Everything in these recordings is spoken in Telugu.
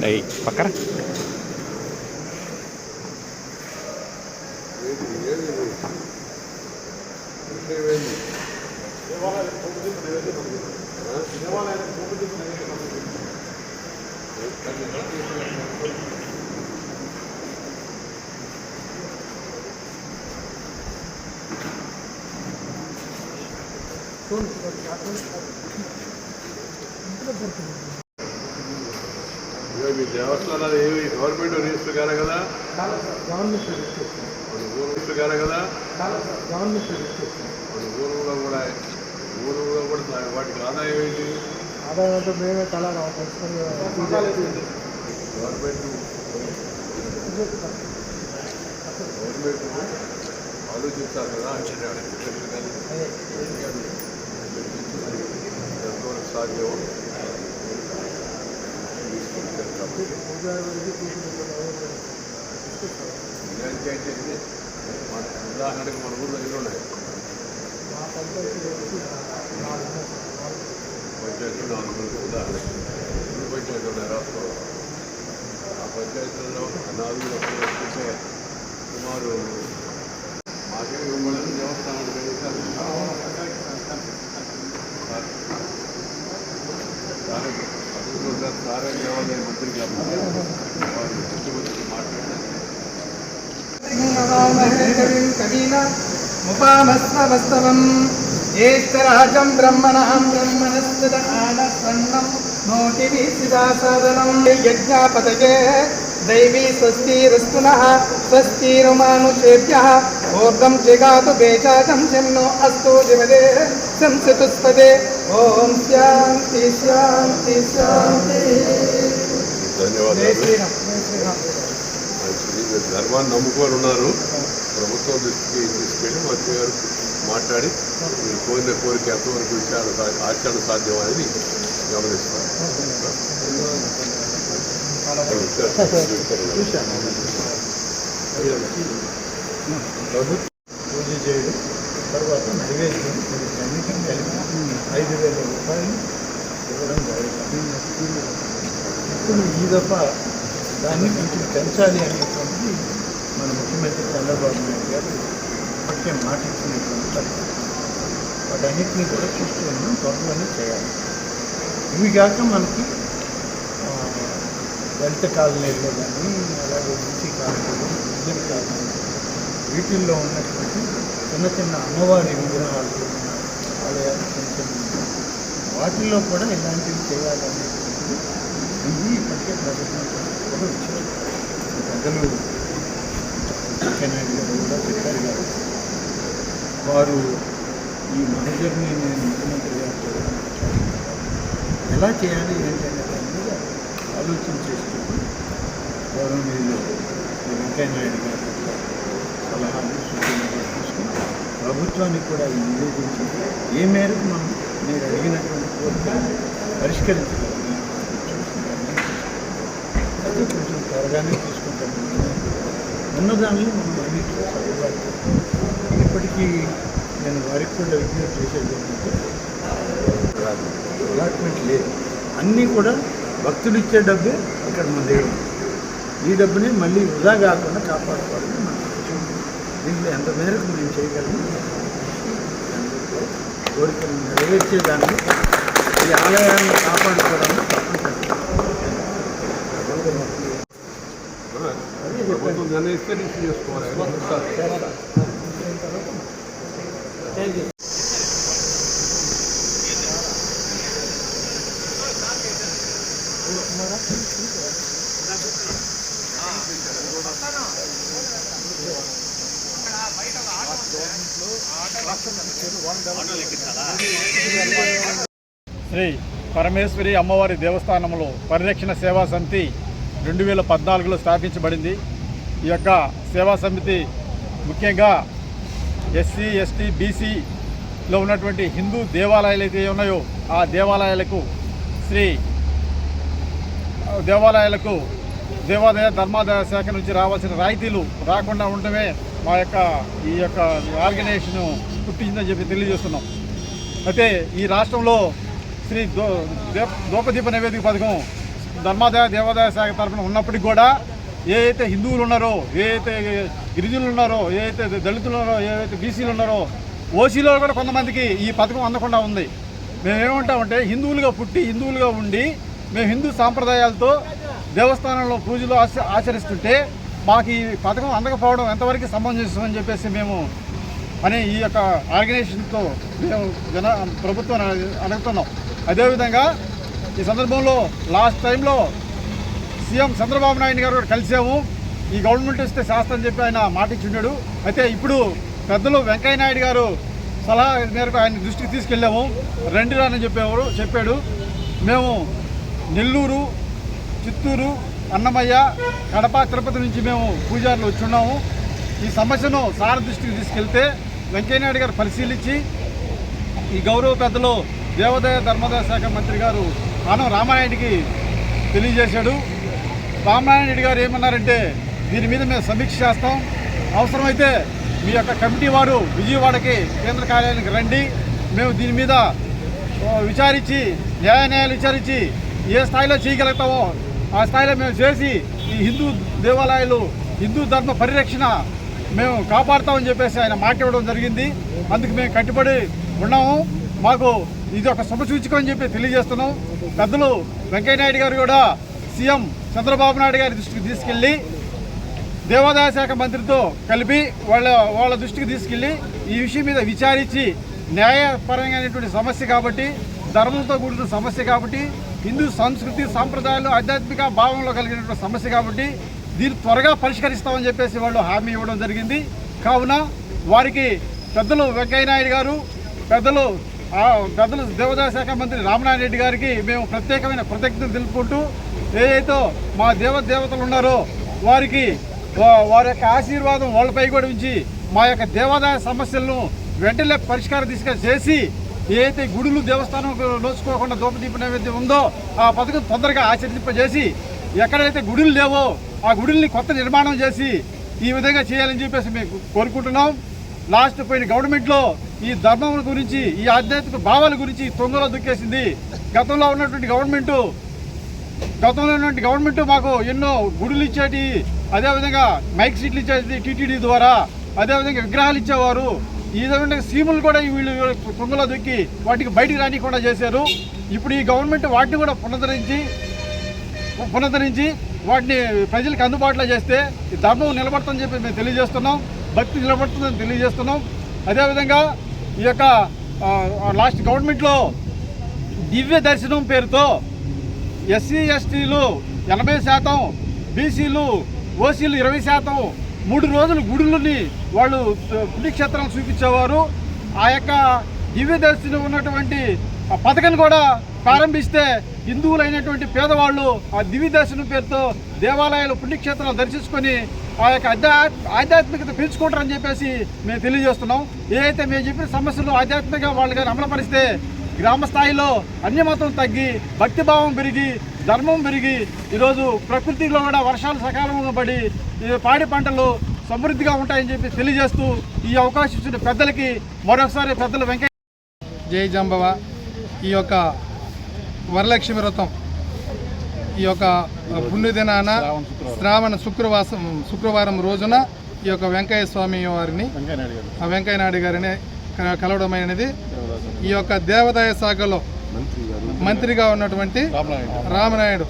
đây bắt cắt Thank you. మీ దేవస్థానాలు ఏవి? గవర్నమెంట్ రిజిస్టర్ గారు కదా? గవర్నమెంట్ రిజిస్టర్ మన ఊరు రిజిస్టర్ గారు కదా? గవర్నమెంట్ ఊరులో కూడా ఊరులో కూడా వాటికి ఆదాయం ఏంటి? ఆదాయం అంటే మేమే కళ తెలుసుకొని గవర్నమెంట్ గవర్నమెంట్ ఆలోచించాలి కదా ఎంతవరకు సాధ్యం అయితే మన ఉదాహరణకి మన ఊళ్ళో ఇల్లు ఉన్నాయి. మా నాలుగు పంచాయతీ నాలుగు పంచాయతీలు పంచాయతీ ఉన్నాయి రాష్ట్రంలో ఆ పంచాయతీలలో నాలుగు లక్షలు సుమారు మాకే దేవస్థానం దేవస్థానాలు పెరుగుతారు సారే దేవాలయ మంత్రి గారు ముఖ్యమంత్రి మాట్లాడారు ముపామస్వస్తవం జ్యేష్ఠరాజం బ్రహ్మణం బ్రహ్మణస్పద ఆనస్వన్నం నోటివిసిదాసాదనం యజ్ఞాపతయే దైవీ స్వస్తిరస్తునః స్వస్తిరుమానుషేభ్య ఊర్ధం జగాతు బేచాటం శన్నో అస్తు దివదే సంసతుస్పదే. ఓం శాంతి శాంతి శాంతి. ధన్యవాదాలు. ధర్మాన్ని నమ్ముకొని ఉన్నారు ప్రభుత్వం దృష్టికి తీసుకెళ్ళి మంత్రి గారు మాట్లాడి మీరు కోరిన కోరిక ఎంతవరకు విషయాలు ఆచరణ సాధ్యం అనేది గమనిస్తారు ప్రభుత్వం పూజ చేయడం తర్వాత నైవేద్యం అన్నిటిని కలిపి ఐదు వేల రూపాయలు ఇవ్వడం జరుగుతుంది ఇప్పుడు ఈ దఫ దాన్ని కొంచెం పెంచాలి అనేటువంటిది మన ముఖ్యమంత్రి చంద్రబాబు నాయుడు గారు ఇప్పటికే మాట ఇచ్చినటువంటి పరిస్థితి. వాటన్నిటిని కూడా చూస్తూ ఉన్నాం త్వరలోనే చేయాలి. ఇవి కాక మనకి దళిత కాలనీలో కానీ అలాగే బీసీ కాలనీలో ఇద్దరు కాలనీలో వీటిల్లో ఉన్నటువంటి చిన్న చిన్న అమ్మవారి విగ్రహాలు ఆలయాలు చిన్న చిన్న వాటిల్లో కూడా ఇలాంటివి చేయాలనేటువంటి ఇది ఇప్పటికే ప్రభుత్వం కూడా వచ్చారు ప్రజలు వెంకయ్యనాయుడు గారు కూడా చెప్పారు గారు వారు ఈ మహజర్ని నేను ముఖ్యమంత్రి గారితో ఎలా చేయాలి ఏంటనే దాని మీద ఆలోచన చేస్తూ గౌరవనీయులు మీరు వెంకయ్యనాయుడు గారి సలహాలు సూచనలు తీసుకుని ప్రభుత్వానికి కూడా నివేదించి ఏ మేరకు మనం మీరు అడిగినటువంటి కోరికలను పరిష్కరించగలం అది కొంచెం త్వరగానే తీసుకుంటాం ఉన్నదానిలో మనం అన్నింటిలో సర్దుబాటు ఇప్పటికీ నేను వారికి కూడా విజ్ఞప్తి చేసేది ఏంటంటే అలాట్మెంట్ లేదు. అన్నీ కూడా భక్తులు ఇచ్చే డబ్బే ఇక్కడ మన దేవుడు. ఈ డబ్బుని మళ్ళీ వృధా కాకుండా కాపాడుకోవాలని మనం దీంట్లో ఎంత మేరకు మేము చేయగలము కోరికలు నెరవేర్చేదాన్ని ఈ ఆలయాన్ని కాపాడుకోవడానికి తప్పనిసరి. ప్రభుత్వం నిర్ణయిస్తే శ్రీ పరమేశ్వరి అమ్మవారి దేవస్థానంలో పరిరక్షణ సేవా సమితి రెండు వేల పద్నాలుగులో స్థాపించబడింది. ఈ యొక్క సేవా సమితి ముఖ్యంగా ఎస్సీ ఎస్టీ బీసీలో ఉన్నటువంటి హిందూ దేవాలయాలు అయితే ఉన్నాయో ఆ దేవాలయాలకు శ్రీ దేవాలయాలకు దేవాదాయ ధర్మాదాయ శాఖ నుంచి రావాల్సిన రాయితీలు రాకుండా ఉండటమే మా యొక్క ఈ యొక్క ఆర్గనైజేషను పుట్టిందని చెప్పి తెలియజేస్తున్నాం. అయితే ఈ రాష్ట్రంలో శ్రీ దో దే- నివేదిక పథకం ధర్మాదాయ దేవాదాయ శాఖ తరఫున ఉన్నప్పటికీ కూడా ఏ అయితే హిందువులు ఉన్నారో ఏ అయితే గిరిజనులు ఉన్నారో ఏ అయితే దళితులు ఉన్నారో ఏ అయితే బీసీలు ఉన్నారో ఓసీలో కూడా కొంతమందికి ఈ పథకం అందకుండా ఉంది. మేము ఏమంటామంటే హిందువులుగా పుట్టి హిందువులుగా ఉండి మేము హిందూ సాంప్రదాయాలతో దేవస్థానంలో పూజలు ఆచ- ఆచరిస్తుంటే మాకు ఈ పథకం అందకపోవడం ఎంతవరకు సంబంధించమని చెప్పేసి మేము అని ఈ యొక్క ఆర్గనైజేషన్తో మేము జన ప్రభుత్వాన్ని అడుగుతున్నాం. అదేవిధంగా ఈ సందర్భంలో లాస్ట్ టైంలో సీఎం చంద్రబాబు నాయుడు గారు కూడా కలిసాము. ఈ గవర్నమెంట్ ఇస్తే శాస్త్రం చెప్పి ఆయన మాట అయితే ఇప్పుడు పెద్దలు వెంకయ్య నాయుడు గారు సలహా మేరకు ఆయన దృష్టికి తీసుకెళ్ళాము. రండి రాని చెప్పేవారు చెప్పాడు. మేము నెల్లూరు చిత్తూరు అన్నమయ్య కడప తిరుపతి నుంచి మేము పూజారులు వచ్చున్నాము. ఈ సమస్యను సార్ దృష్టికి తీసుకెళ్తే వెంకయ్యనాయుడు గారు పరిశీలించి ఈ గౌరవ పెద్దలు దేవాదాయ ధర్మాదాయ శాఖ మంత్రి గారు ఆనం రామానాయుడికి తెలియజేశాడు. రామానాయుడు గారు ఏమన్నారంటే దీని మీద మేము సమీక్ష చేస్తాం. అవసరమైతే మీ యొక్క కమిటీ వారు విజయవాడకి కేంద్ర కార్యాలయానికి రండి. మేము దీని మీద విచారించి న్యాయ న్యాయాలు విచారించి ఏ స్థాయిలో చేయగలుగుతామో ఆ స్థాయిలో మేము చేసి ఈ హిందూ దేవాలయాలు హిందూ ధర్మ పరిరక్షణ మేము కాపాడుతామని చెప్పేసి ఆయన మాట ఇవ్వడం జరిగింది. అందుకు మేము కట్టుబడి ఉన్నాము. మాకు ఇది ఒక శుభసూచికం అని చెప్పి తెలియజేస్తున్నాం. పెద్దలు వెంకయ్యనాయుడు గారు కూడా సీఎం చంద్రబాబు నాయుడు గారి దృష్టికి తీసుకెళ్ళి దేవాదాయ శాఖ మంత్రితో కలిపి వాళ్ళ వాళ్ళ దృష్టికి తీసుకెళ్ళి ఈ విషయం మీద విచారించి న్యాయపరమైనటువంటి సమస్య కాబట్టి ధర్మంతో కూడిన సమస్య కాబట్టి హిందూ సంస్కృతి సాంప్రదాయాలు ఆధ్యాత్మిక భావంలో కలిగినటువంటి సమస్య కాబట్టి దీన్ని త్వరగా పరిష్కరిస్తామని చెప్పేసి వాళ్ళు హామీ ఇవ్వడం జరిగింది. కావున వారికి పెద్దలు వెంకయ్య నాయుడు గారు పెద్దలు పెద్దలు దేవాదాయ శాఖ మంత్రి రామనారాయణ రెడ్డి గారికి మేము ప్రత్యేకమైన కృతజ్ఞతలు తెలుపుకుంటూ ఏదైతే మా దేవ దేవతలు ఉన్నారో వారికి వారి యొక్క ఆశీర్వాదం వాళ్ళపై కూడా ఉంచి మా యొక్క దేవాదాయ సమస్యలను వెంటనే పరిష్కార దిశగా చేసి ఏదైతే గుడులు దేవస్థానం నోచుకోకుండా దూపదీప నైవేద్యం ఉందో ఆ పథకం తొందరగా ఆచరింపజేసి ఎక్కడైతే గుడులు లేవో ఆ గుడుల్ని కొత్త నిర్మాణం చేసి ఈ విధంగా చేయాలని చెప్పేసి మేము కోరుకుంటున్నాం. లాస్ట్ పోయిన గవర్నమెంట్లో ఈ ధర్మం గురించి ఈ ఆధ్యాత్మిక భావాల గురించి తొంగలో దుక్కేసింది. గతంలో ఉన్నటువంటి గవర్నమెంటు గతంలో ఉన్నటువంటి గవర్నమెంట్ మాకు ఎన్నో గుడులు ఇచ్చేటి అదేవిధంగా మైక్ సీట్లు ఇచ్చేది టీటీడీ ద్వారా అదేవిధంగా విగ్రహాలు ఇచ్చేవారు. ఈ విధంగా సీములు కూడా వీళ్ళు తుంగలో దొక్కి వాటికి బయటికి రానికుండా చేశారు. ఇప్పుడు ఈ గవర్నమెంట్ వాటిని కూడా పునరుద్ధరించి పునరుద్ధరించి వాటిని ప్రజలకు అందుబాటులో చేస్తే ఈ ధర్మం నిలబడుతుందని చెప్పి మేము తెలియజేస్తున్నాం. భక్తి నిలబడుతుందని తెలియజేస్తున్నాం. అదేవిధంగా ఈ యొక్క లాస్ట్ గవర్నమెంట్లో దివ్య దర్శనం పేరుతో ఎస్సీ ఎస్టీలు ఎనభై శాతం బీసీలు ఓసీలు ఇరవై శాతం మూడు రోజులు గుడులని వాళ్ళు పుణ్యక్షేత్రాలు చూపించేవారు. ఆ యొక్క దివ్య దర్శనం ఉన్నటువంటి పథకం కూడా ప్రారంభిస్తే హిందువులైనటువంటి పేదవాళ్ళు ఆ దివ్య దర్శనం పేరుతో దేవాలయాలు పుణ్యక్షేత్రాలు దర్శించుకొని ఆ యొక్క ఆధ్యా ఆధ్యాత్మికత పెంచుకుంటారని చెప్పేసి మేము తెలియజేస్తున్నాం. ఏదైతే మేము చెప్పిన సమస్యలు ఆధ్యాత్మికంగా కానీ అమలుపరిస్తే గ్రామ స్థాయిలో అన్యమతం తగ్గి భక్తిభావం పెరిగి ధర్మం పెరిగి ఈరోజు ప్రకృతిలో కూడా వర్షాలు సకాలంలో పడి ఈ పాడి పంటలు సమృద్ధిగా ఉంటాయని చెప్పి తెలియజేస్తూ ఈ అవకాశం ఇచ్చిన పెద్దలకి మరొకసారి పెద్దలు వెంకయ్య జై జంబవ. ఈ యొక్క వరలక్ష్మి వ్రతం ఈ యొక్క పుణ్యదినాన శ్రావణ శుక్రవాసం శుక్రవారం రోజున ఈ యొక్క వెంకయ్య స్వామి వారిని ఆ వెంకయ్య నాయుడు గారిని కలవడం కలవడమైనది ఈ యొక్క దేవాదాయ శాఖలో మంత్రిగా ఉన్నటువంటి రామనాయుడు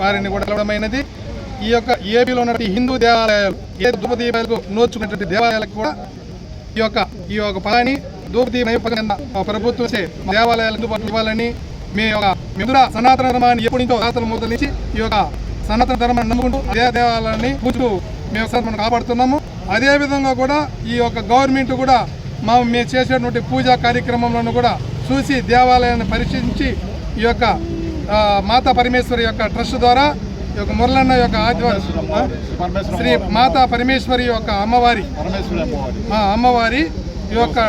వారిని కూడా కలవడమైనది. ఈ యొక్క ఏపీలో ఉన్నటువంటి హిందూ దేవాలయాలు ఏ ధూపదీపాలకు నోచుకున్నటువంటి దేవాలయాలకు కూడా ఈ యొక్క ఈ యొక్క పదాన్ని దూపదీప నైపుణ్యంగా ప్రభుత్వం చే దేవాలయాలు అందుబాటులో ఇవ్వాలని మీ యొక్క మిగుల సనాతన ధర్మాన్ని ఎప్పటి నుంచో తాతల నుంచి ఈ యొక్క సనాతన ధర్మాన్ని నమ్ముకుంటూ అదే దేవాలయాన్ని పూజలు మేము మనం కాపాడుతున్నాము. అదేవిధంగా కూడా ఈ యొక్క గవర్నమెంట్ కూడా మా మేము చేసేటువంటి పూజా కార్యక్రమంలో కూడా చూసి దేవాలయాన్ని పరిశీలించి ఈ యొక్క మాతా పరమేశ్వరి యొక్క ట్రస్ట్ ద్వారా ఈ యొక్క మురళన్న యొక్క ఆధ్వర్యం శ్రీ మాతా పరమేశ్వరి యొక్క అమ్మవారి అమ్మవారి ఈ యొక్క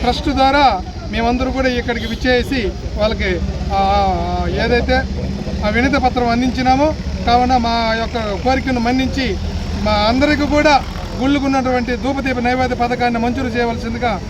ట్రస్ట్. ద్వారా మేమందరూ కూడా ఇక్కడికి విచ్చేసి వాళ్ళకి ఏదైతే ఆ వినతి పత్రం అందించినామో కావున మా యొక్క కోరికను మన్నించి మా అందరికీ కూడా గుళ్ళుకున్నటువంటి ధూపదీప నైవేద్య పథకాన్ని మంజూరు చేయవలసిందిగా